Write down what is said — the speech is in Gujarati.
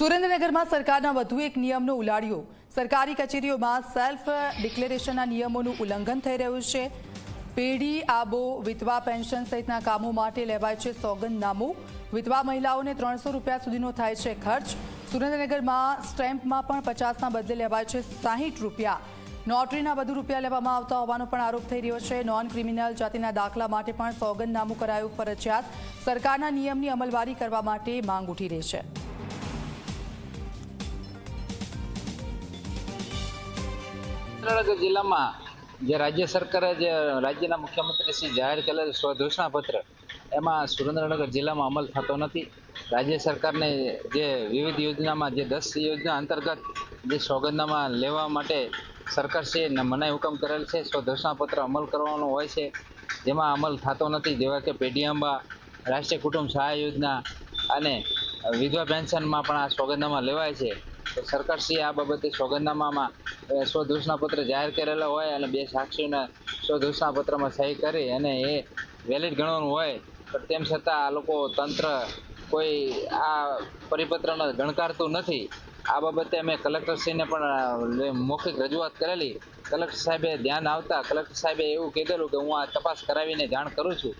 સુરેન્દ્રનગરમાં સરકારના વધુ એક નિયમનો ઉલાડ્યો સરકારી કચેરીઓમાં સેલ્ફ ડિક્લેરેશનના નિયમોનું ઉલ્લંઘન થઈ રહ્યું છે. પેઢી, આબો, વિધવા, પેન્શન સહિતના કામો માટે લેવાય છે સોગંદનામું. વિધવા મહિલાઓને ત્રણસો રૂપિયા સુધીનો થાય છે ખર્ચ. સુરેન્દ્રનગરમાં સ્ટેમ્પમાં પણ પચાસના બદલે લેવાય છે સાહીઠ રૂપિયા. નોટરીના વધુ રૂપિયા લેવામાં આવતા હોવાનો પણ આરોપ થઈ રહ્યો છે. નોન ક્રિમિનલ જાતિના દાખલા માટે પણ સોગંદનામું કરાયું ફરજિયાત. સરકારના નિયમની અમલવારી કરવા માટે માંગ ઉઠી રહી છે. સુરેન્દ્રનગર જિલ્લામાં જે રાજ્ય સરકારે જે રાજ્યના મુખ્યમંત્રી શ્રી જાહેર કરેલ સ્વઘોષણા પત્ર એમાં સુરેન્દ્રનગર જિલ્લામાં અમલ થતો નથી. રાજ્ય સરકારને જે વિવિધ યોજનામાં જે દસ યોજના અંતર્ગત જે સોગંદનામા લેવા માટે સરકારશ્રીએ મનાઈ હુકમ કરેલ છે સ્વઘોષણા પત્ર અમલ કરવાનો હોય છે. જેમાં અમલ થતો નથી, જેવા કે પેઢીઆંબા રાષ્ટ્રીય કુટુંબ સહાય યોજના અને વિધવા પેન્શનમાં પણ આ સોગંદનામા લેવાય છે. સરકારશ્રીએ આ બાબતે સોગંદનામામાં સ્વઘોષણા પત્ર જાહેર કરેલા હોય અને બે સાક્ષીઓને સ્વઘોષણા પત્રમાં સહી કરી અને એ વેલિડ ગણવાનું હોય, પણ તેમ છતાં આ લોકો તંત્ર કોઈ આ પરિપત્રને ગણકારતું નથી. આ બાબતે અમે કલેક્ટરશ્રીને પણ મૌખિક રજૂઆત કરેલી. કલેક્ટર સાહેબે ધ્યાન આવતા કલેક્ટર સાહેબે એવું કીધેલું કે હું આ તપાસ કરાવીને જાણ કરું છું.